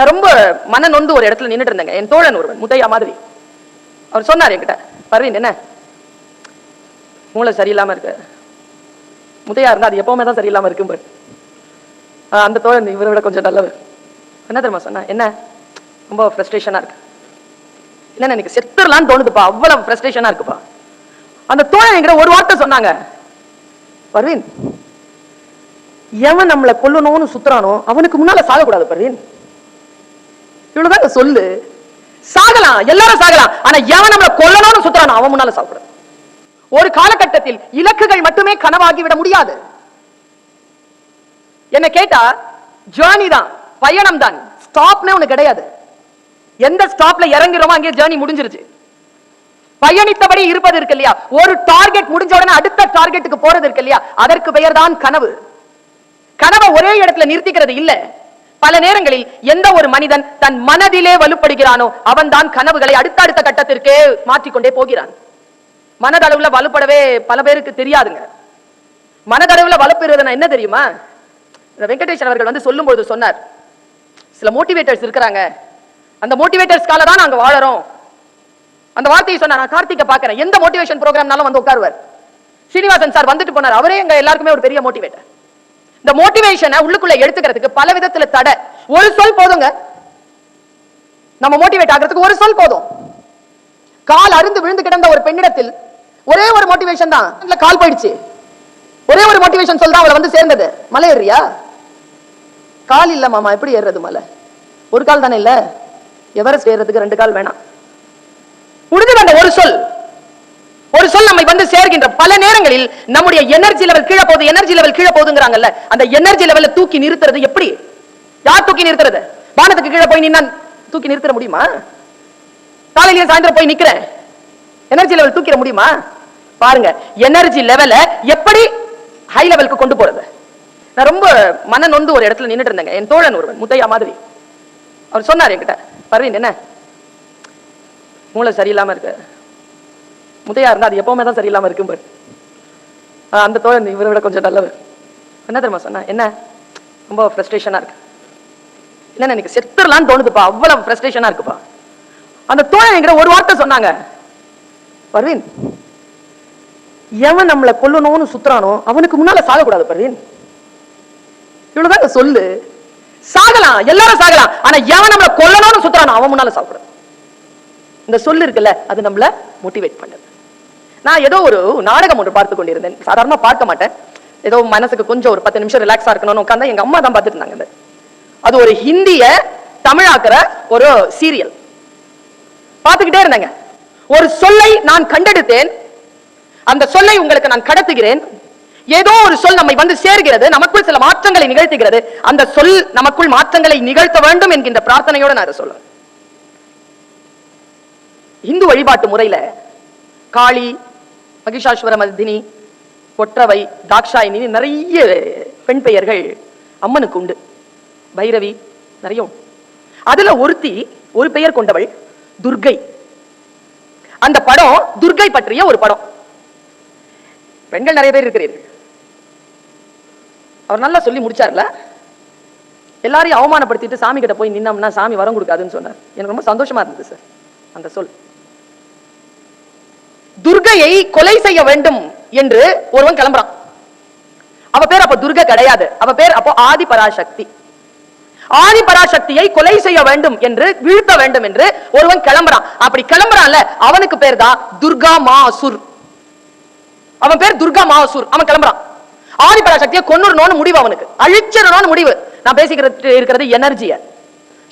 நான் ரொம்ப மன நொந்து ஒரு இடத்துல நின்றுட்டு இருந்தேங்க. என் தோழன் ஒருவன் முத்தையா மாதிரி. அவர் சொன்னார் என்கிட்ட பர்வீன் என்ன? மூளை சரியில்லாம இருக்கு. முத்தையா இருந்தா அது எப்பவுமே தான் சரியில்லாம இருக்கும் பாரு. அந்த தோழன் இவரை விட கொஞ்சம் நல்லவர். என்ன தெரியுமா சொன்னா? என்ன? ரொம்ப ஃப்ரஸ்ட்ரேஷனா இருக்கு. இல்லைன்னா எனக்கு செத்துடலான்னு தோணுதுப்பா? அவ்வளவு ஃப்ரஸ்ட்ரேஷனா இருக்குப்பா. அந்த தோழன் என்கிட்ட ஒரு வார்த்தை சொன்னாங்க. பர்வீன் எவன் நம்மளை கொல்லணும்னு சுத்துறானோ அவனுக்கு முன்னால சாகக்கூடாது பர்வீன். இவ்வளவுதாங்க சொல்லு. சாகலாம் எல்லாரும் சாகலாம். ஆனா எவன் நம்மளை கொல்லணும்னு சுத்துறானோ அவன் முன்னால சாப்பிடுறான் ஒரு காலகட்டத்தில் இலக்குகள் மட்டுமே கனவாகி விட முடியாது. என்ன கேட்டா ஜேர்னி தான் பயணம் தான். ஸ்டாப்னே ஒண்ணு கிடையாது. எந்த ஸ்டாப்ல இறங்குறோமோ அங்கே ஜேர்னி முடிஞ்சிருச்சு. பயணித்தபடி இருப்பது இருக்கு இல்லையா? ஒரு டார்கெட் முடிஞ்ச உடனே அடுத்த டார்கெட்டுக்கு போறது இருக்கு இல்லையா? அதற்கு பெயர் தான் கனவு. கனவை ஒரே இடத்துல நிறுத்திக்கிறது இல்ல. பல நேரங்களில் எந்த ஒரு மனிதன் தன் மனதிலே வலுப்படுகிறானோ அவன் தான் கனவுகளை அடுத்தடுத்த கட்டத்திற்கே மாற்றிக்கொண்டே போகிறான். மனதளவுல வலுப்படவே பல பேருக்கு தெரியாதுங்க. மனதளவுல வலுப்பெறுவதுனா என்ன தெரியுமா? வெங்கடேஷ் வெங்கடேஷன் அவர்கள் வந்து சொல்லும்போது சொன்னார் சில மோட்டிவேட்டர்ஸ் இருக்கிறாங்க. அந்த மோட்டிவேட்டர்ஸ்கால தான் நாங்க வாழறோம். அந்த வார்த்தையை சொன்னார் நான் கார்த்திகை பாக்குறேன் எந்த மோட்டிவேஷன் ப்ரோக்ராம்னாலும் வந்து உட்காருவார். ஸ்ரீனிவாசன் சார் வந்துட்டு போனார். அவரே எங்க எல்லாருக்குமே ஒரு பெரிய மோட்டிவேட்டர் இந்த மோட்டிவேஷனை உள்ளுக்குள்ள எடுத்துக்கிறதுக்கு பல விதத்துல தடை. ஒரு சொல் போதுங்க. நம்ம மோட்டிவேட் ஆகிறதுக்கு ஒரு சொல் போதும். கால் அருந்து விழுந்து கிடந்த ஒரு பெண்ணிடத்தில் ஒரே ஒரு மோட்டிவேஷன் தான். இல்ல கால் போயிடுச்சு. ஒரே ஒரு மோட்டிவேஷன் சொல் தான் அவளை வந்து சேர்ந்தது. மலை ஏறியா கால் இல்ல மாமா எப்படி ஏறுறது மலை? ஒரு கால் தானே இல்ல? எவரெஸ்ட் ஏறதுக்கு ரெண்டு கால் வேணாம். முடிஞ்சது அந்த ஒரு சொல். ஒரு சொல் நம்மை வந்து சேர்கின்ற பல நேரங்களில் நம்முடைய எனர்ஜி லெவல் கீழே போகுது எனர்ஜி லெவல் கீழே போகுதுங்கிறாங்கல்ல அந்த எனர்ஜி லெவல தூக்கி நிறுத்துறது எப்படி? யார் தூக்கி நிறுத்துறது? வானத்துக்கு கீழே போய் நின்னா தூக்கி நிறுத்த முடியுமா? காலையில சாயந்தரம் போய் நிக்கிறேன். எனர்ஜி லெவல் தூக்கிட முடியுமா? பாருங்க எனர்ஜி லெவல எப்படி ஹை லெவலுக்கு கொண்டு போறது? நான் ரொம்ப மன நொந்து ஒரு இடத்துல நின்றுட்டு இருந்தேங்க. என் தோழன் ஒருவன் முத்தையா மாதிரி. அவர் சொன்னார் என்கிட்ட பர்வீன் என்ன? மூளை சரியில்லாம இருக்கு. முத்தையா இருந்தா அது எப்பவுமே தான் சரியில்லாம இருக்கும் பாரு. ஆஹ் அந்த தோழன் இவரை விட கொஞ்சம் நல்லவர். என்ன தெரியுமா சொன்னா? என்ன? ரொம்ப ஃப்ரஸ்ட்ரேஷனா இருக்கு. இல்ல எனக்கு செத்துடலாம்னு தோணுதுப்பா? அவ்வளவு ஃப்ரஸ்ட்ரேஷனா இருக்குப்பா. அந்த தோழன் என்கிட்ட ஒரு வார்த்தை சொன்னாங்க. பர்வீன் எவன் நம்மளை கொல்லணும்னு சுத்துறானோ அவனுக்கு முன்னால சாகக்கூடாது பர்வீன். இவ்வளவுதான் சொல்லு. சாகலாம் எல்லாரும் சாகலாம். ஆனா எவன் நம்மளை கொல்லணும்னு சுத்துறானோ அவன் முன்னால சாகக்கூடாது. இந்த சொல்லு இருக்குல்ல அது நம்மள மோட்டிவேட் பண்ணுது. நான் ஏதோ ஒரு நாடகம் ஒன்று பார்த்து கொண்டிருந்தேன். சாதாரணமா பார்க்க மாட்டேன். ஏதோ மனசுக்கு கொஞ்சம் ஒரு பத்து நிமிஷம் ரிலாக்ஸா இருக்கணும்னு உட்காந்தா எங்க அம்மா தான் பார்த்துட்டு இருந்தாங்க. அது. ஒரு ஹிந்திய தமிழாக்குற ஒரு சீரியல் பார்த்துக்கிட்டே இருந்தேங்க. ஒரு சொல்லை நான் கண்டெடுத்தேன். அந்த சொல்லை உங்களுக்கு நான் கடத்துகிறேன். ஏதோ ஒரு சொல் நம்மை வந்து சேர்கிறது நமக்குள் சில மாற்றங்களை நிகழ்த்துகிறது. அந்த சொல் நமக்குள் மாற்றங்களை நிகழ்த்த வேண்டும் என்கின்ற பிரார்த்தனையோட நான் அதை சொல்றேன். இந்து வழிபாட்டு முறையில காளி மகிஷாசுவர மர்தினி கொற்றவை தாக்ஷாயினி நிறைய பெண் பெயர்கள் அம்மனுக்கு உண்டு. பைரவி நிறைய உண்டு. அதுல ஒருத்தி ஒரு பெயர் கொண்டவள் துர்கை அந்த படம் துர்கை பற்றிய ஒரு படம். பெண்கள் நிறைய பேர் இருக்கிறீர்கள். அவர் நல்லா சொல்லி முடிச்சார்ல? எல்லாரையும் அவமானப்படுத்திட்டு சாமி கிட்ட போய் நின்னோம்னா சாமி வரம் கொடுக்காதுன்னு சொன்னார். எனக்கு ரொம்ப சந்தோஷமா இருந்தது சார் அந்த சொல். துர்கையை கொலை செய்ய வேண்டும் என்று ஒருவன் கிளம்புறான். அவ பேர் அப்ப துர்கை கிடையாது. அவ பேர் அப்போ ஆதி பராசக்தி. ஆதி பராசக்தியை கொலை செய்ய வேண்டும் என்று வீழ்த்த வேண்டும் என்று ஒருவன் கிளம்புறான். அப்படி கிளம்புறான்ல அவனுக்கு பேர் தான் துர்கா மாசுர். அவன் பேர் துர்கா மாசுர். அவன் கிளம்புறான். ஆதி பராசக்தியை கொன்னுடணும்னு முடிவு அவனுக்கு. அழிச்சிடணும்னு முடிவு. நான் பேசிக்கிறது இருக்கிறது எனர்ஜிய.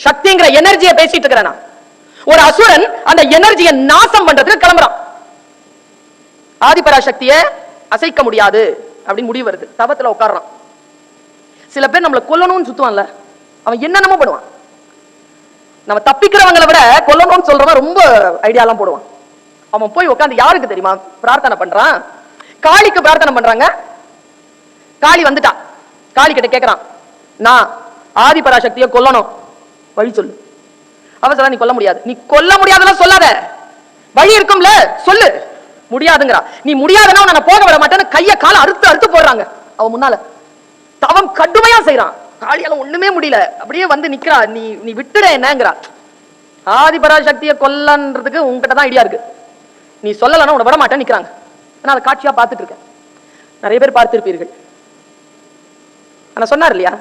சக்திங்கிற எனர்ஜியை பேசிட்டு இருக்கிறேன் நான். ஒரு அசுரன் அந்த எனர்ஜியை நாசம் பண்றதுக்கு கிளம்புறான். ஆதிபராசக்திய அசைக்க முடியாது அப்படின்னு முடிவு வருது. தவத்துல உட்கார்றான். சில பேர் நம்மளை கொல்லணும்னு சுத்துவான்ல. அவன் என்னென்னமோ பண்ணுவான். நம்ம தப்பிக்கிறவங்களை விட கொல்லணும்னு சொல்றவன் ரொம்ப ஐடியாலாம் போடுவான். அவன் போய் உட்காந்து யாருக்கு தெரியுமா? பிரார்த்தனை பண்றான். காளிக்கு பிரார்த்தனை பண்றாங்க. காளி வந்துட்டா. காளி கிட்ட கேட்கறான் நான் ஆதி பராசக்தியை கொல்லணும். வழி சொல்லு. அவசரம் நீ கொல்ல முடியாது. நீ கொல்ல முடியாதுன்னு சொல்லாத. வழி இருக்கும்ல சொல்லு. முடியாதுங்கிறா. நீ முடியாதுன்னா நான் போக விட மாட்டேன்னு கைய கால அறுத்து அறுத்து போடுறாங்க. அவன் முன்னால. தவம் கடுமையா செய்யறான் காளியால ஒண்ணுமே முடியல. அப்படியே வந்து நிக்கிறா. நீ நீ விட்டுட என்னங்கிறா. ஆதிபராசக்தியை கொல்லன்றதுக்கு உங்ககிட்ட தான் ஐடியா இருக்கு. நீ சொல்லலைன்னா உன விட மாட்டேன் நிக்கிறாங்க. நான் அதை காட்சியா பார்த்துட்டு இருக்கேன். நிறைய பேர் பார்த்திருப்பீர்கள். ஆனா சொன்னார் இல்லையா?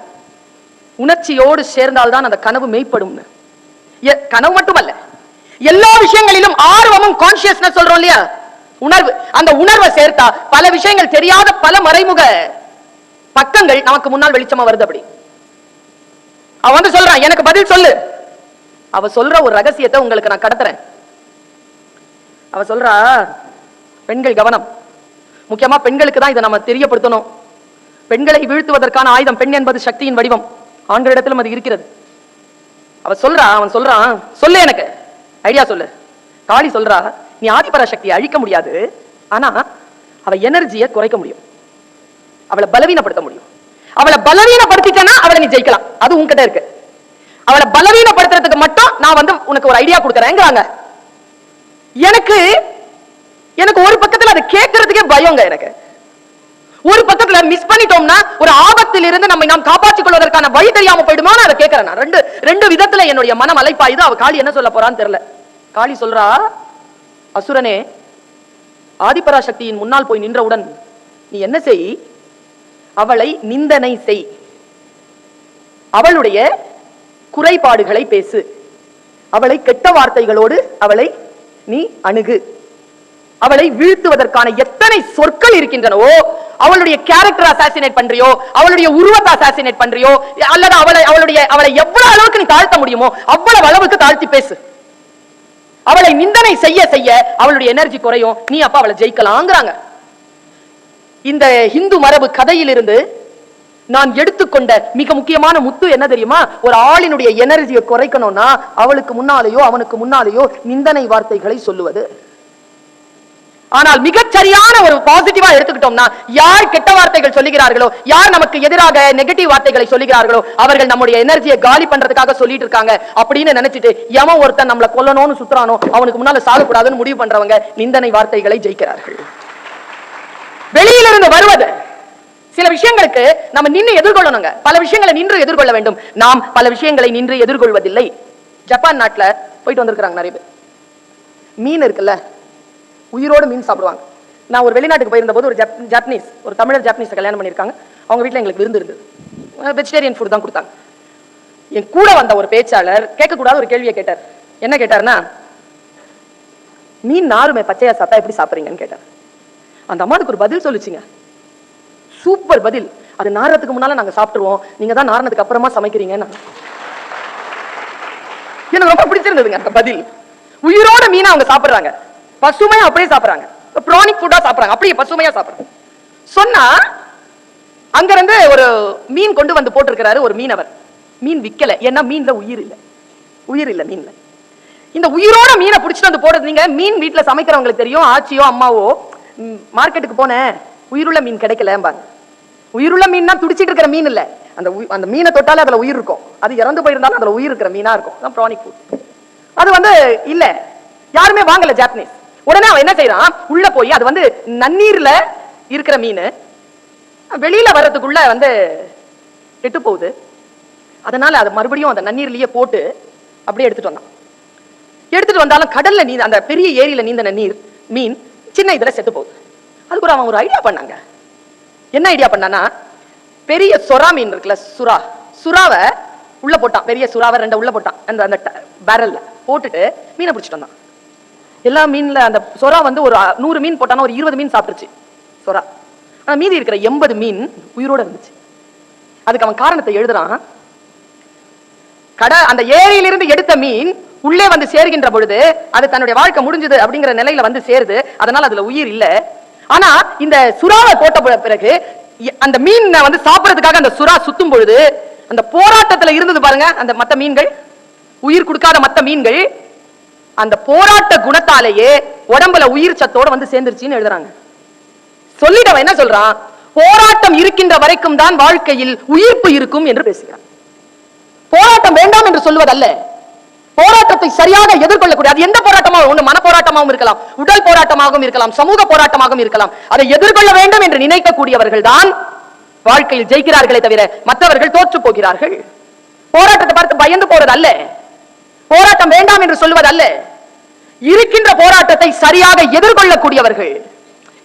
உணர்ச்சியோடு சேர்ந்தால்தான் அந்த கனவு மெய்ப்படும் கனவு மட்டுமல்ல. எல்லா விஷயங்களிலும் ஆர்வமும் கான்சியஸ்னஸ் சொல்றோம் இல்லையா? உணர்வு அந்த உணர்வை சேர்த்தா பல விஷயங்கள் தெரியாத பல மறைமுக பக்கங்கள் நமக்கு முன்னால் வெளிச்சமா வருது அப்படி. அவ வந்து சொல்றான் எனக்கு பதில் சொல்லு. அவ சொல்ற ஒரு ரகசியத்தை உங்களுக்கு நான் கடத்துறேன். அவ சொல்றா பெண்கள் கவனம். முக்கியமா பெண்களுக்கு தான் இதை நம்ம தெரியப்படுத்தணும். பெண்களை வீழ்த்துவதற்கான ஆயுதம் பெண் என்பது சக்தியின் வடிவம். ஆண்களிடத்திலும் அது இருக்கிறது. அவ சொல்றா அவன் சொல்றான் சொல்லு எனக்கு. ஐடியா சொல்லு. காளி சொல்றா நீ ஆதிபர சக்தியை அழிக்க முடியாது. ஆனா அவ எனர்ஜியை குறைக்க முடியும். அவளை பலவீனப்படுத்த முடியும். அவளை பலவீனப்படுத்திட்டனா அவளை நீ ஜெயிக்கலாம். அது உன்கிட்ட இருக்கு. அவளை பலவீனப்படுத்துறதுக்கு மட்டும் நான் வந்து உனக்கு ஒரு ஐடியா கொடுக்குறேங்கிறாங்க. எனக்கு எனக்கு ஒரு பக்கத்துல அதை கேட்கறதுக்கே பயங்க எனக்கு. ஒரு பக்கத்துல மிஸ் பண்ணிட்டோம்னா ஒரு ஆபத்தில் இருந்து நம்மை நாம் காப்பாற்றிக் கொள்வதற்கான வழி தெரியாம போயிடுமா நான் அதை கேட்கிறேன் நான். ரெண்டு ரெண்டு விதத்துல என்னுடைய மனம் அலைப்பாயுது அவ காளி என்ன சொல்ல போறான்னு தெரியல. காளி சொல்றா அசுரனே ஆதிபராசக்தியின் முன்னால் போய் நின்றவுடன் நீ என்ன செய்? அவளை நிந்தனை செய். அவளுடைய குறைபாடுகளை பேசு. அவளை கெட்ட வார்த்தைகளோடு அவளை நீ அணுகு. அவளை வீழ்த்துவதற்கான எத்தனை சொற்கள் இருக்கின்றனவோ அவளுடைய கேரக்டர் அசாசினேட் பண்றியோ அவளுடைய உருவத்தை அசாசினேட் பண்றியோ அல்லது அவளை அவளுடைய அவளை எவ்வளவு அளவுக்கு நீ தாழ்த்த முடியுமோ அவ்வளவு அளவுக்கு தாழ்த்தி பேசு. அவளை நிந்தனை செய்ய செய்ய அவளுடைய எனர்ஜி குறையும். நீ அப்ப அவளை ஜெயிக்கலாங்கிறாங்க. இந்த இந்து மரபு கதையிலிருந்து நான் எடுத்துக்கொண்ட மிக முக்கியமான முத்து என்ன தெரியுமா? ஒரு ஆளினுடைய எனர்ஜியை குறைக்கணும்னா அவளுக்கு முன்னாலேயோ அவனுக்கு முன்னாலேயோ நிந்தனை வார்த்தைகளை சொல்லுவது. ஆனால் மிகச் சரியான ஒரு பாசிட்டிவா எடுத்துக்கிட்டோம்னா யார் கெட்ட வார்த்தைகள் சொல்லுகிறார்களோ யார் நமக்கு எதிராக நெகட்டிவ் வார்த்தைகளை சொல்லுகிறார்களோ அவர்கள் நம்முடைய எனர்ஜியை காலி பண்றதுக்காக சொல்லிட்டு இருக்காங்க. அப்படின்னு நினைச்சிட்டு எவன் ஒருத்தன் நம்மளை கொல்லணும்னு சுத்துறானோ அவனுக்கு முன்னால சாகக்கூடாதுன்னு முடிவு பண்றவங்க நிந்தனை வார்த்தைகளை ஜெயிக்கிறார்கள். வெளியிலிருந்து வருவது. சில விஷயங்களுக்கு நம்ம நின்று எதிர்கொள்ளணுங்க. பல விஷயங்களை நின்று எதிர்கொள்ள வேண்டும். நாம் பல விஷயங்களை நின்று எதிர்கொள்வதில்லை. ஜப்பான் நாட்டுல போயிட்டு வந்திருக்கிறாங்க நிறைய பேர். மீன் இருக்குல்ல உயிரோட மீன் சாப்பிடுவாங்க. நான் ஒரு வெளிநாட்டுக்கு போயிருந்த போது ஒரு ஜப் ஜாப்பனீஸ் ஒரு தமிழர் ஜாப்பனீஸ் கல்யாணம் பண்ணியிருக்காங்க. அவங்க வீட்டில் எங்களுக்கு விருந்து இருந்தது. வெஜிடேரியன் ஃபுட் தான் கொடுத்தாங்க. என் கூட வந்த ஒரு பேச்சாளர் கேட்கக்கூடாத ஒரு கேள்வியை கேட்டார். என்ன கேட்டார்னா மீன் நாருமே பச்சையா சாப்பிட்டா எப்படி சாப்பிட்றீங்கன்னு கேட்டார். அந்த அம்மாவுக்கு ஒரு பதில் சொல்லுச்சுங்க. சூப்பர் பதில். அது நாரத்துக்கு முன்னால நாங்க சாப்பிட்டுருவோம். நீங்க தான் நாரணத்துக்கு அப்புறமா சமைக்கிறீங்கன்னு எனக்கு ரொம்ப பிடிச்சிருந்ததுங்க அந்த பதில். உயிரோட மீனை அவங்க சாப்பிடுறாங்க. பசுமையா அப்படியே சாப்பிடுறாங்க. ப்ரானிக் ஃபுட்டா சாப்பிடுறாங்க. அப்படியே பசுமையா சாப்பிடுறாங்க. சொன்னா அங்க இருந்து ஒரு மீன் கொண்டு வந்து போட்டிருக்கிறாரு ஒரு மீனவர். மீன் விக்கல. ஏன்னா மீன்ல உயிர் இல்ல. உயிர் இல்ல மீன்ல. இந்த உயிரோட மீனை பிடிச்சிட்டு வந்து போடுறது நீங்க மீன் வீட்டுல சமைக்கிறவங்களுக்கு தெரியும். ஆச்சியோ அம்மாவோ மார்க்கெட்டுக்கு போனேன். உயிருள்ள மீன் கிடைக்கலம்பாங்க. உயிருள்ள மீன்னா துடிச்சிட்டு இருக்கிற மீன் இல்ல. அந்த அந்த மீனை தொட்டாலே அதுல உயிர் இருக்கும். அது இறந்து போயிருந்தாலும் அதுல உயிர் இருக்கிற மீனா இருக்கும். அதான் ப்ரானிக் ஃபுட் அது வந்து இல்ல. யாருமே வாங்கல ஜாப்பனீஸ் உடனே அவன் என்ன செய்யறான் உள்ள போய் அது வந்து நன்னீர்ல இருக்கிற மீன் வெளியில வர்றதுக்குள்ள வந்து கெட்டு போகுது. அதனால அதை மறுபடியும் அந்த நன்னீர்லயே போட்டு அப்படியே எடுத்துட்டு வந்தான். எடுத்துட்டு வந்தாலும் கடல்ல நீ அந்த பெரிய ஏரியில நீந்தன நீர் மீன் சின்ன இதுல செத்து போகுது. அதுக்கு அவன் ஒரு ஐடியா பண்ணாங்க. என்ன ஐடியா பண்ணானா பெரிய சொரா மீன் இருக்குல்ல சுறா. சுறாவை உள்ள போட்டான். பெரிய சுறாவை ரெண்ட உள்ள போட்டான். அந்த அந்த பேரல்ல போட்டுட்டு மீனை பிடிச்சிட்டு வந்தான். எல்லா மீன்ல அந்த சொரா வந்து ஒரு நூறு மீன் போட்டானா ஒரு இருபது மீன் சாப்பிட்டுருச்சு சொரா ஆனா மீதி இருக்கிற எண்பது மீன் உயிரோட இருந்துச்சு. அதுக்கு அவன் காரணத்தை எழுதுறான். கடை அந்த ஏரியிலிருந்து எடுத்த மீன் உள்ளே வந்து சேருகின்ற பொழுது அது தன்னுடைய வாழ்க்கை முடிஞ்சது அப்படிங்கிற நிலையில வந்து சேருது. அதனால அதுல உயிர் இல்ல. ஆனா இந்த சுறாவை போட்ட பிறகு அந்த மீன் வந்து சாப்பிடறதுக்காக அந்த சுறா சுத்தும் பொழுது அந்த போராட்டத்துல இருந்தது பாருங்க அந்த மத்த மீன்கள். உயிர் கொடுக்காத மத்த மீன்கள் அந்த போராட்ட குணத்தாலேயே உடம்புல உயிர் சத்தோட வந்து சேர்ந்துருச்சுன்னு எழுதுறாங்க. சொல்லிட்டவன் என்ன சொல்றான்? போராட்டம் இருக்கின்ற வரைக்கும் தான் வாழ்க்கையில் உயிர்ப்பு இருக்கும் என்று பேசுகிறான். போராட்டம் வேண்டாம் என்று சொல்வதல்ல போராட்டத்தை சரியாக எதிர்கொள்ளக்கூடிய அது எந்த போராட்டமாகவும் ஒன்று மன போராட்டமாகவும் இருக்கலாம் உடல் போராட்டமாகவும் இருக்கலாம் சமூக போராட்டமாகவும் இருக்கலாம். அதை எதிர்கொள்ள வேண்டும் என்று நினைக்கக்கூடியவர்கள் தான் வாழ்க்கையில் ஜெயிக்கிறார்களே தவிர மற்றவர்கள் தோற்று போகிறார்கள். போராட்டத்தை பார்த்து பயந்து போறது அல்ல போராட்டம் வேண்டாம் என்று சொல்லுவது அல்ல இருக்கின்ற போராட்டத்தை சரியாக எதிர்கொள்ளக்கூடியவர்கள்.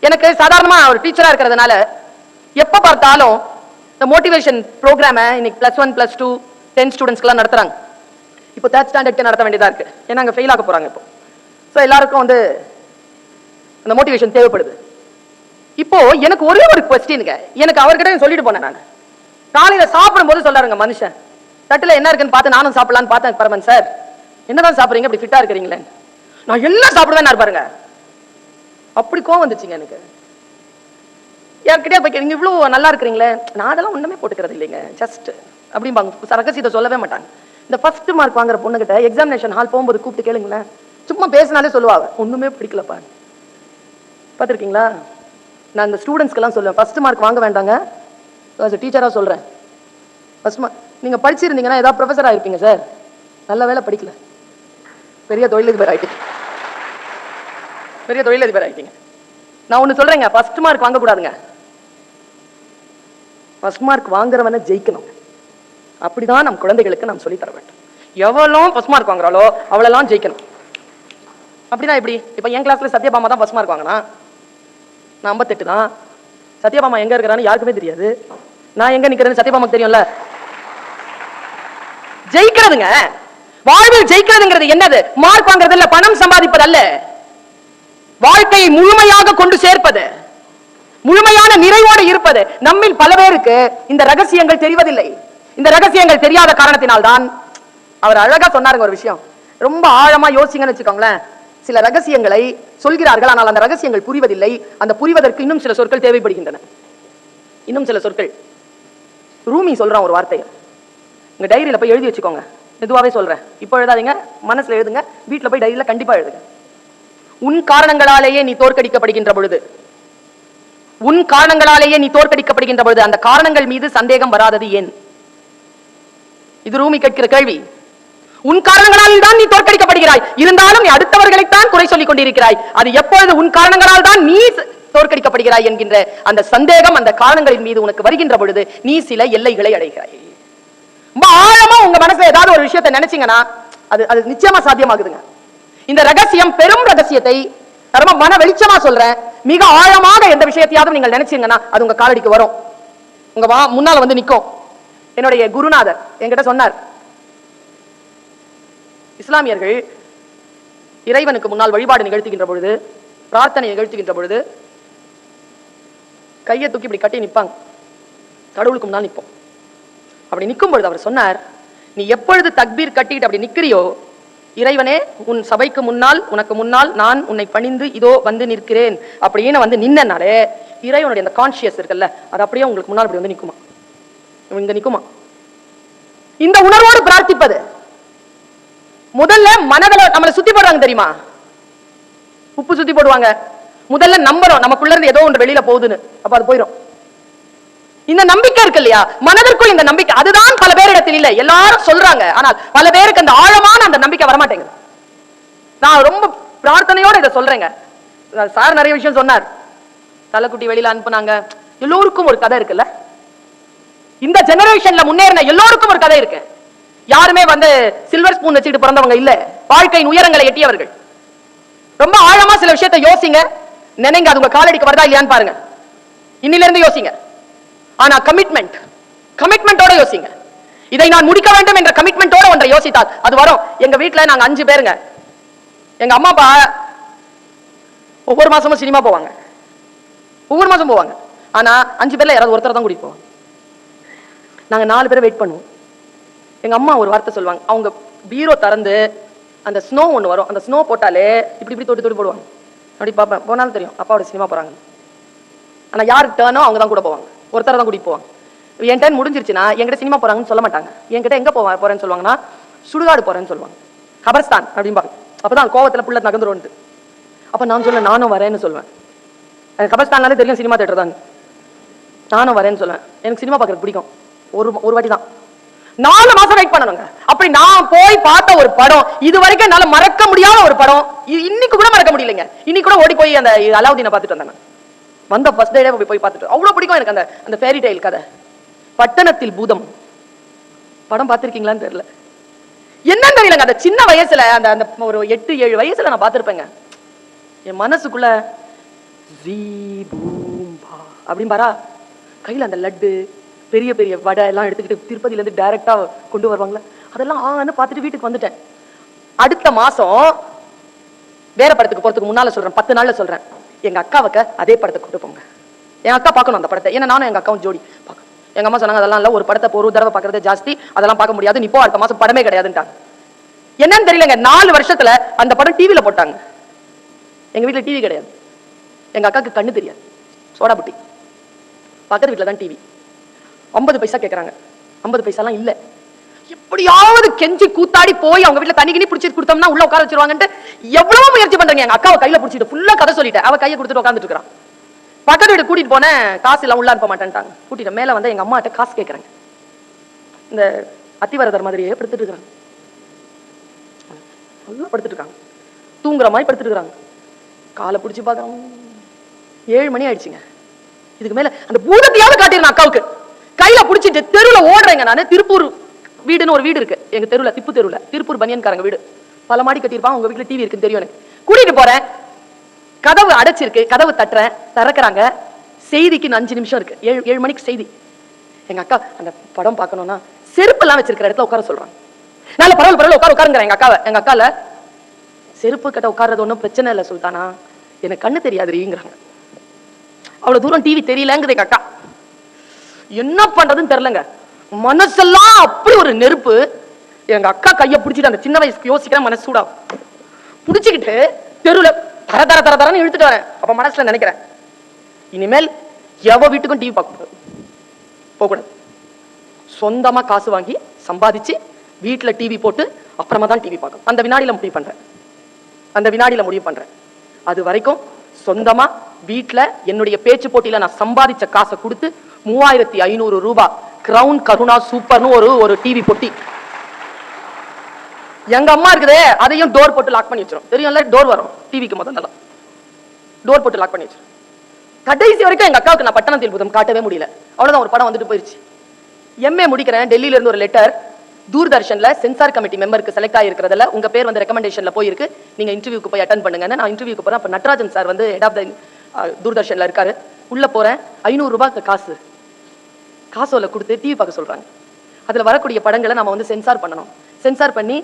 எனக்கு சாதாரணமா ஒரு டீச்சரா இருக்கிறதுனால எப்ப பார்த்தாலும் இந்த மோட்டிவேஷன் ப்ரோக்ராம இன்னைக்கு plus one plus two ten ஸ்டூடெண்ட்ஸ்க்குலாம் நடத்துறாங்க. இப்போ தேர்ட் ஸ்டாண்டர்ட் நடத்த வேண்டியதா இருக்கு. ஏன்னா அங்கே ஃபெயில் ஆக போறாங்க இப்போ. ஸோ எல்லாருக்கும் வந்து அந்த மோட்டிவேஷன் தேவைப்படுது. இப்போ எனக்கு ஒரே ஒரு கொஸ்டினுங்க எனக்கு அவர்கிட்ட சொல்லிட்டு போனேன் நான். காலையில சாப்பிடும்போது சொல்லாருங்க மனுஷன். தட்டுல என்ன இருக்குன்னு பார்த்து நானும் சாப்பிடலான்னு பார்த்தேன் பரமன் சார். என்னதான் சாப்பிட்றீங்க? அப்படி ஃபிட்டா இருக்கிறீங்களே நான் எல்லாம் சாப்பிடுவேன் பாருங்க? அப்படி கோவம் வந்துச்சுங்க எனக்கு. என்கிட்டயே போய் கேளுங்க இவ்வளவு நல்லா இருக்கிறீங்களே. நான் அதெல்லாம் ஒண்ணுமே போட்டுக்கிறது இல்லைங்க ஜஸ்ட் அப்படிம்பாங்க. ரகசியத்தை சொல்லவே மாட்டாங்க. இந்த ஃபர்ஸ்ட் மார்க் வாங்குற பொண்ணுகிட்ட எக்ஸாமினேஷன் ஹால் போகும்போது கூப்பிட்டு கேளுங்களேன். சும்மா பேசினாலே சொல்லுவாங்க ஒண்ணுமே பிடிக்கலப்பா. பார்த்துருக்கீங்களா? நான் இந்த ஸ்டூடெண்ட்ஸ்க்கெல்லாம் சொல்லுவேன் ஃபர்ஸ்ட் மார்க் வாங்க வேண்டாங்க. டீச்சராக சொல்கிறேன் ஃபர்ஸ்ட் மார்க் நீங்கள் படிச்சிருந்தீங்கன்னா ஏதாவது ப்ரொஃபஸராக இருப்பீங்க சார் நல்ல வேலை படிக்கல. பெரிய தொழிலதிபர் ஆகிட்டு பெரிய தொழிலதிபர் ஆகிட்டீங்க நான் ஒன்று சொல்கிறேங்க ஃபர்ஸ்ட் மார்க் வாங்கக்கூடாதுங்க. ஃபர்ஸ்ட் மார்க் வாங்குறவனை ஜெயிக்கணும். அப்படிதான் நம் குழந்தைகளுக்கு நாம் சொல்லித்தர வேண்டும். எவ்வளோ ஃபர்ஸ்ட் மார்க் வாங்குறாளோ அவளெல்லாம் ஜெயிக்கணும். அப்படிதான் எப்படி? இப்போ என் கிளாஸ்ல சத்யபாமா தான் ஃபர்ஸ்ட் மார்க் வாங்கினா? நான் ஐம்பத்தெட்டு தான். சத்யபாமா எங்க இருக்கிறான்னு யாருக்குமே தெரியாது. நான் எங்க நிற்கிறேன்னு சத்யபாமாக்கு தெரியும்ல? ஜெயிக்கிறதுங்க. வாழ்வில் ஜெயிக்கிறதுங்கிறது என்னது? மார்க் வாங்குறது இல்ல பணம் சம்பாதிப்பது அல்ல வாழ்க்கையை முழுமையாக கொண்டு சேர்ப்பது முழுமையான நிறைவோடு இருப்பது நம்மில் பல பேருக்கு இந்த ரகசியங்கள் தெரிவதில்லை. இந்த ரகசியங்கள் தெரியாத காரணத்தினால்தான் அவர் அழகா சொன்னாருங்க ஒரு விஷயம். ரொம்ப ஆழமா யோசிங்கன்னு வச்சுக்கோங்களேன். சில ரகசியங்களை சொல்கிறார்கள் ஆனால் அந்த ரகசியங்கள் புரிவதில்லை. அந்த புரிவதற்கு இன்னும் சில சொற்கள் தேவைப்படுகின்றன. இன்னும் சில சொற்கள். ரூமி சொல்றான் ஒரு வார்த்தையை. உங்க டைரியில போய் எழுதி வச்சுக்கோங்க. மெதுவாகவே சொல்றேன். இப்போ எழுதாதீங்க மனசுல எழுதுங்க வீட்டில் போய் டைரியில கண்டிப்பா எழுதுங்க. உன் காரணங்களாலேயே நீ தோற்கடிக்கப்படுகின்ற பொழுது. உன் காரணங்களாலேயே நீ தோற்கடிக்கப்படுகின்ற பொழுது அந்த காரணங்கள் மீது சந்தேகம் வராதது ஏன்? இது ரூமி கேட்கிற கேள்வி. உன் காரணங்களால் தான் நீ தோற்கடிக்கப்படுகிறாய். இருந்தாலும் நீ அடுத்தவர்களைத்தான் குறை சொல்லிக் கொண்டிருக்கிறாய். அது எப்பொழுது உன் காரணங்களால் தான் நீ தோற்கடிக்கப்படுகிறாய் என்கின்ற அந்த சந்தேகம் அந்த காரணங்களின் மீது உனக்கு வருகின்ற பொழுது நீ சில எல்லைகளை அடைகிறாய். ரொம்ப ஆழமா உங்க மனசுல ஏதாவது ஒரு விஷயத்தை நினைச்சீங்கன்னா அது அது நிச்சயமா சாத்தியமாகுதுங்க. இந்த ரகசியம் பெரும் ரகசியத்தை ரொம்ப மன வெளிச்சமா சொல்றேன். மிக ஆழமாக எந்த விஷயத்தையாவது நீங்கள் நினைச்சீங்கன்னா அது உங்க காலடிக்கு வரும். உங்க வா முன்னால வந்து நிற்கும் என்னுடைய குருநாதர் என்கிட்ட சொன்னார். இஸ்லாமியர்கள் இறைவனுக்கு முன்னால் வழிபாடு நிகழ்த்துகின்ற பொழுது பிரார்த்தனை நிகழ்த்துகின்ற பொழுது கையை தூக்கி இப்படி கட்டி நிற்பாங்க கடவுளுக்கு முன்னால் நிற்போம் அப்படி நிற்கும் பொழுது அவர் சொன்னார் நீ எப்பொழுது தக்பீர் கட்டிட்டு அப்படி நிக்கிறியோ இறைவனே உன் சபைக்கு முன்னால் உனக்கு முன்னால் நான் உன்னை பணிந்து இதோ வந்து நிற்கிறேன். அப்படின்னு வந்து நின்னனாலே இறைவனுடைய அந்த கான்சியஸ் இருக்குல்ல அது அப்படியே உங்களுக்கு முன்னால் இப்படி வந்து நிற்குமா இங்க நிற்குமா இந்த உணர்வோடு பிரார்த்திப்பது. முதல்ல மனதில் நம்மளை சுத்தி போடுறாங்க தெரியுமா? உப்பு சுத்தி போடுவாங்க. முதல்ல நம்புறோம் நமக்குள்ள இருந்து ஏதோ ஒன்று வெளியில போகுதுன்னு. அப்ப அது போயிடும் இந்த நம்பிக்கை இருக்கு இல்லையா? மனதிற்குள் இந்த நம்பிக்கை. அதுதான் பல பேரிடத்தில் இல்லை. எல்லாரும் சொல்றாங்க. ஆனால் பல பேருக்கு அந்த ஆழமான அந்த நம்பிக்கை வரமாட்டேங்குது. நான் ரொம்ப பிரார்த்தனையோட இதை சொல்றேங்க. சார் நிறைய விஷயம் சொன்னார். தலைக்குட்டி வெளியில அனுப்புனாங்க. எல்லோருக்கும் ஒரு கதை இருக்குல்ல? இந்த ஜெனரேஷன்ல முன்னேறின எல்லோருக்கும் ஒரு கதை இருக்கு. யாருமே வந்து சில்வர் ஸ்பூன் வச்சுட்டு பிறந்தவங்க இல்ல. வாழ்க்கையின் உயரங்களை எட்டியவர்கள். ரொம்ப ஆழமா சில விஷயத்தை யோசிங்க. நினைங்க அது உங்க காலடிக்கு வருதா இல்லையான்னு பாருங்க. இன்னில இருந்து யோசிங்க. ஆனா கமிட்மெண்ட் கமிட்மெண்டோட யோசிங்க. இதை நான் முடிக்க வேண்டும் என்ற கமிட்மெண்டோட ஒன்றை யோசித்தால் அது வரும். எங்க வீட்டுல நாங்க அஞ்சு பேருங்க. எங்க அம்மா அப்பா ஒவ்வொரு மாசமும் சினிமா போவாங்க. ஒவ்வொரு மாசம் போவாங்க. ஆனா அஞ்சு பேர்ல யாராவது ஒருத்தர் தான் கூட்டிட்டு போவாங்க. நாங்க நாலு பேரை வெயிட் பண்ணுவோம். எங்க அம்மா ஒரு வார்த்தை சொல்லுவாங்க. அவங்க பீரோ திறந்து அந்த ஸ்னோ ஒன்று வரும். அந்த ஸ்னோ போட்டாலே இப்படி இப்படி தொட்டு தொட்டு போடுவாங்க. அப்படி பார்ப்பேன். போனாலும் தெரியும். அப்பாவோட சினிமா போறாங்க ஆனா யார் டேர்னோ அவங்க தான் கூட போவாங்க. ஒருத்தர தான் கூட்டிட்டு போவாங்க என் டைம் முடிஞ்சிருச்சுன்னா என்கிட்ட சினிமா போறாங்கன்னு சொல்ல மாட்டாங்க. என்கிட்ட எங்க போவா போறேன்னு சொல்லுவாங்கன்னா சுடுகாடு போறேன்னு சொல்லுவாங்க. கபர்ஸ்தான் அப்படிம்பாங்க அப்பதான் கோவத்துல புள்ள நகர்ந்துரும்ட்டு அப்ப நான் சொல்ல நானும் வரேன்னு சொல்லுவேன். எனக்கு கபர்ஸ்தான்னாலே தெரியும் சினிமா தேட்டர் தான். நானும் வரேன்னு சொல்லுவேன். எனக்கு சினிமா பார்க்கறது பிடிக்கும். ஒரு ஒரு வாட்டி தான். நாலு மாசம் வெயிட் பண்ணணுங்க. அப்படி நான் போய் பார்த்த ஒரு படம் இது வரைக்கும் என்னால மறக்க முடியாத ஒரு படம் இ- இன்னைக்கு கூட மறக்க முடியலைங்க. இன்னைக்கு கூட ஓடி போய் அந்த அலாவுதீனை பார்த்துட்டு வந்தேன் வந்த ஃபர்ஸ்ட் டே போய் பார்த்துட்டு அவ்வளவு பிடிக்கும் எனக்கு அந்த அந்த ஃபேரி டைல் கதை. பட்டணத்தில் பூதம். படம் பார்த்திருக்கீங்களான்னு தெரியல. என்னன்னு தெரியலங்க. அந்த சின்ன வயசுல அந்த அந்த ஒரு எட்டு ஏழு வயசுல நான் பார்த்திருப்பேங்க. என் மனசுக்குள்ள அப்படின்னு பாரா கையில அந்த லட்டு பெரிய பெரிய வடை எல்லாம் எடுத்துக்கிட்டு திருப்பதியிலேருந்து இருந்து கொண்டு வருவாங்களே. அதெல்லாம் ஆன்னு பார்த்துட்டு வீட்டுக்கு வந்துட்டேன். அடுத்த மாசம் வேற படத்துக்கு போகிறதுக்கு முன்னால் சொல்றேன். பத்து நாள்ல சொல்றேன். எங்க அக்காவுக்கு அதே படத்தை கூட்டு போங்க. என் அக்கா பார்க்கணும் அந்த படத்தை. ஏன்னா நானும் எங்க அக்காவும் ஜோடி பார்க்கணும். எங்க அம்மா சொன்னாங்க அதெல்லாம் இல்ல ஒரு படத்தை இப்போ ஒரு தடவை பார்க்கறதே ஜாஸ்தி. அதெல்லாம் பார்க்க முடியாது. இப்போ அடுத்த மாசம் படமே கிடையாதுன்ட்டாங்க. என்னன்னு தெரியலங்க. நாலு வருஷத்துல அந்த படம் டிவியில் போட்டாங்க. எங்க வீட்டில் டிவி கிடையாது. எங்க அக்காவுக்கு கண்ணு தெரியாது. சோடா புட்டி. பக்கத்து வீட்டில் தான் டிவி ஐம்பது பைசா கேட்குறாங்க ஐம்பது பைசாலாம் இல்லை. எப்படியாவது கெஞ்சி கூத்தாடி போய் அவங்க வீட்டுல தண்ணி கிணி பிடிச்சிட்டு கொடுத்தோம்னா உள்ள உட்கார வச்சிருவாங்கன்ட்டு எவ்வளவு முயற்சி பண்றீங்க. எங்க அக்காவை கையில பிடிச்சிட்டு ஃபுல்லா கதை சொல்லிட்டேன். அவ கையை கொடுத்துட்டு உட்காந்துட்டு இருக்கான் பக்கத்து வீடு கூட்டிட்டு போனேன். காசு எல்லாம் உள்ள அனுப்ப மாட்டேன்ட்டாங்க. கூட்டிட்டு மேல வந்து எங்க அம்மாட்ட காசு கேக்குறாங்க. இந்த அத்திவரதர் மாதிரியே படுத்துட்டு இருக்கிறாங்க. நல்லா படுத்துட்டு இருக்காங்க. தூங்குற மாதிரி படுத்துட்டு இருக்கிறாங்க. காலை பிடிச்சி பார்க்கறோம் ஏழு மணி ஆயிடுச்சுங்க. இதுக்கு மேல அந்த பூதத்தையாவது காட்டிடுறேன் அக்காவுக்கு. கையில புடிச்சிட்டு தெருவில் ஓடுறேங்க நானு. திருப்பூர் வீடுன்னு ஒரு வீடு இருக்கு. எங்க தெருவுல திப்பு தெருவுல. திருப்பூர் பனியன்காரங்க வீடு. பல மாடி கட்டியிருப்பாங்க. உங்க வீட்டுல டிவி இருக்குன்னு தெரியும் எனக்கு. கூட்டிட்டு போறேன். கதவு அடைச்சிருக்கு. கதவு தட்டுறேன். திறக்கிறாங்க. செய்திக்கு அஞ்சு நிமிஷம் இருக்கு. ஏழு ஏழு மணிக்கு செய்தி. எங்க அக்கா அந்த படம் பார்க்கணும்னா செருப்பு எல்லாம் வச்சிருக்கிற இடத்துல உட்கார சொல்றாங்க. நல்ல பரவாயில்ல பரவாயில்ல உட்கார உட்காருங்கிறேன் எங்க அக்காவை. எங்க அக்கால செருப்பு கிட்ட உட்கார்றது ஒன்றும் பிரச்சனை இல்லை சுல்தானா. எனக்கு கண்ணு தெரியாதுங்கிறாங்க அவ்வளவு தூரம் டிவி தெரியலங்குது எங்க அக்கா. என்ன பண்றதுன்னு தெரியலங்க. மனசெல்லாம் அப்படி ஒரு நெருப்பு. எங்க அக்கா கைய பிடிச்சிட்டு அந்த சின்ன வயசுக்கு யோசிக்கிற மனசு சூடா பிடிச்சிக்கிட்டு தெருவுல தர தர தர தரன்னு இழுத்துட்டு வரேன். அப்ப மனசுல நினைக்கிறேன். இனிமேல் எவ வீட்டுக்கும் டிவி பார்க்க கூடாது போகக்கூடாது. சொந்தமா காசு வாங்கி சம்பாதிச்சு வீட்டுல டிவி போட்டு அப்புறமா தான் டிவி பார்க்கணும். அந்த வினாடியில முடிவு பண்றேன். அந்த வினாடியில முடிவு பண்றேன். அது வரைக்கும் சொந்தமா வீட்டுல என்னுடைய பேச்சு போட்டியில நான் சம்பாதிச்ச காசை கொடுத்து மூவாயிரத்தி ஐநூறு ரூபாய் கிரவுன் கருணா சூப்பர்னு ஒரு ஒரு டிவி பொட்டி. எங்க அம்மா இருக்குதே அதையும் டோர் போட்டு லாக் பண்ணி வச்சிடும் தெரியும்ல? டோர் வரும். டிவிக்கு முதல்ல டோர் போட்டு லாக் பண்ணி வச்சிரும். கடைசி வரைக்கும் எங்க அக்காவுக்கு நான் பட்டணத்தில் புதம் காட்டவே முடியல. அவ்வளவுதான் ஒரு படம் வந்துட்டு போயிருச்சு. எம்ஏ முடிக்கிறேன். டெல்லியில இருந்து ஒரு லெட்டர் தூர்தர்ஷன்ல சென்சார் கமிட்டி மெம்பருக்கு செலக்ட் ஆயிருக்கிறதுல உங்க பேர் வந்து ரெக்கமெண்டேஷன்ல போயிருக்கு. நீங்க இன்டர்வியூக்கு போய் அட்டன் பண்ணுங்கன்னு நான் இன்டர்வியூக்கு போறேன். அப்ப நட்ராஜன் சார் வந்து ஹெட் ஆஃப் த தூர்தர்ஷன்ல இருக்காரு. உள்ள போறேன். ஐநூறு ரூபாய்க்கு காசு. காசோல கொடுத்து டிவி பார்க்க சொல்றாங்க. அதுல வரக்கூடிய படங்களை நம்ம வந்து சென்சார் பண்ணணும். சென்சார் பண்ணி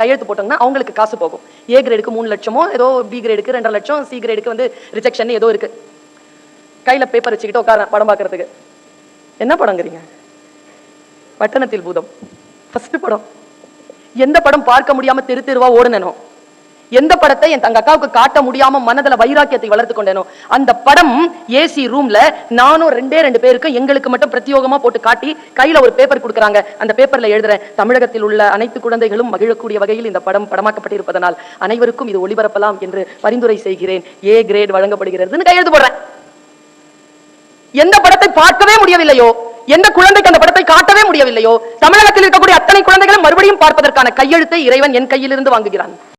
கையெழுத்து போட்டோம்னா அவங்களுக்கு காசு போகும். ஏ கிரேடுக்கு மூணு லட்சமோ ஏதோ பி கிரேடுக்கு ரெண்டரை லட்சம் சி கிரேடுக்கு வந்து ரிஜெக்ஷன் ஏதோ இருக்கு. கையில பேப்பர் வச்சுக்கிட்டு உட்கார படம் பார்க்கறதுக்கு. என்ன படங்கிறீங்க? பட்டணத்தில் பூதம். ஃபர்ஸ்ட் படம். எந்த படம் பார்க்க முடியாம தெரு தெருவா ஓடுனேனோ? எந்த படத்தை என் தங்க அக்காவுக்கு காட்ட முடியாம மனதுல வைராக்கியத்தை வளர்த்து கொண்டேனோ அந்த படம் ஏசி ரூம்ல நானும் ரெண்டே ரெண்டு பேருக்கு எங்களுக்கு மட்டும் பிரத்யோகமா போட்டு காட்டி கையில ஒரு பேப்பர் கொடுக்குறாங்க. அந்த பேப்பர்ல எழுதுறேன் தமிழகத்தில் உள்ள அனைத்து குழந்தைகளும் மகிழக்கூடிய வகையில் இந்த படம் படமாக்கப்பட்டிருப்பதனால் அனைவருக்கும் இது ஒளிபரப்பலாம் என்று பரிந்துரை செய்கிறேன். ஏ கிரேட் வழங்கப்படுகிறதுன்னு கையெழுத்து போடுறேன். எந்த படத்தை பார்க்கவே முடியவில்லையோ எந்த குழந்தைக்கு அந்த படத்தை காட்டவே முடியவில்லையோ தமிழகத்தில் இருக்கக்கூடிய அத்தனை குழந்தைகளும் மறுபடியும் பார்ப்பதற்கான கையெழுத்தை இறைவன் என் கையிலிருந்து வாங்குகிறான்.